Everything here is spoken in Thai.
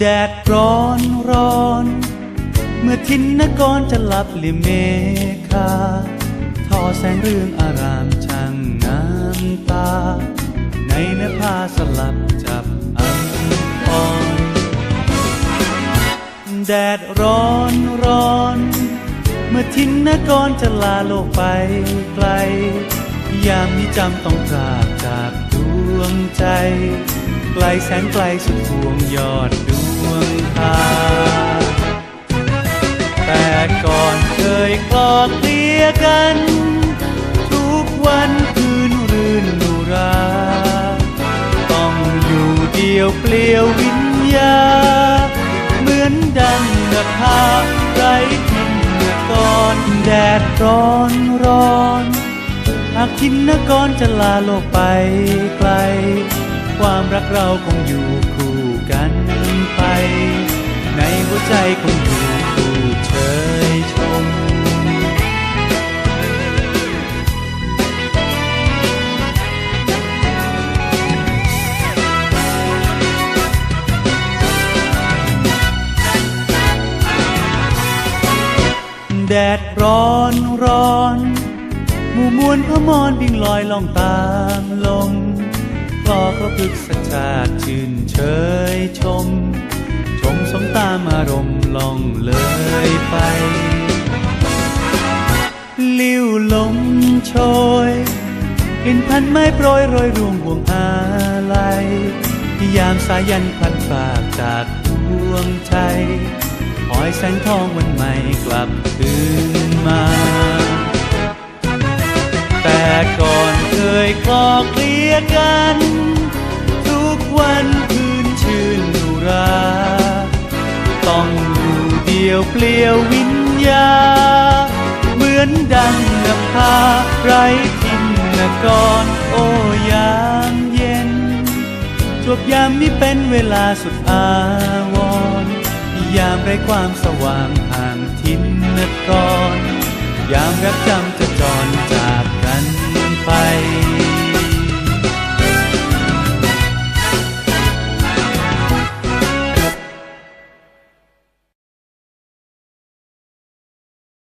แดดร้อนร้อน เมื่อทินนกรจะหลับลิมเมฆาทอแสงเรื่องอารามช่างน้ำตา ในเนื้อผ้าสลับจับอันอ่อนแดดร้อนร้อน เมื่อทินนกรจะลาโลกไปไกล ยามนี้จำต้องจากจากดวงใจ ไกลแสนไกลสุดดวงยอดดว มืองตาแต่ก่อนเคยคลอเคลียกัน ทุกวันคืนรื่นนุรา ต้องอยู่เดียวเปลี่ยววิญญา เหมือนดังนภาไรทินนกรแดดร้อนร้อนหากทินนกรจะลาโลกไปไกล ความรักเราคงอยู่คู่กัน ในหัวใจคงอยู่คู่เชยชม แดดร้อนร้อนหมู่มวลพะมอนบิงลอยล่องตามลมคลอพระพฤกษชาติชื่นเชยชม ชมสมตามอารมณ์ล่องเลยไป ลิ้วลมโชยกลิ่นพันไม้โปรยโรยรวงห่วงอาลัยยามสายันพันฝากจากดวงใจคอยแสงทองวันใหม่กลับคืนมา แต่ก่อนเคยคลอเคลียกัน อยู่เดียวเปลี่ยววิญญา เหมือนดังนภาไรทินนกรโอ้ยามเย็น จวบยามนี้เป็นเวลาสุดอาวรยามไรความสว่างห่างทินนกรยามรักจำจะ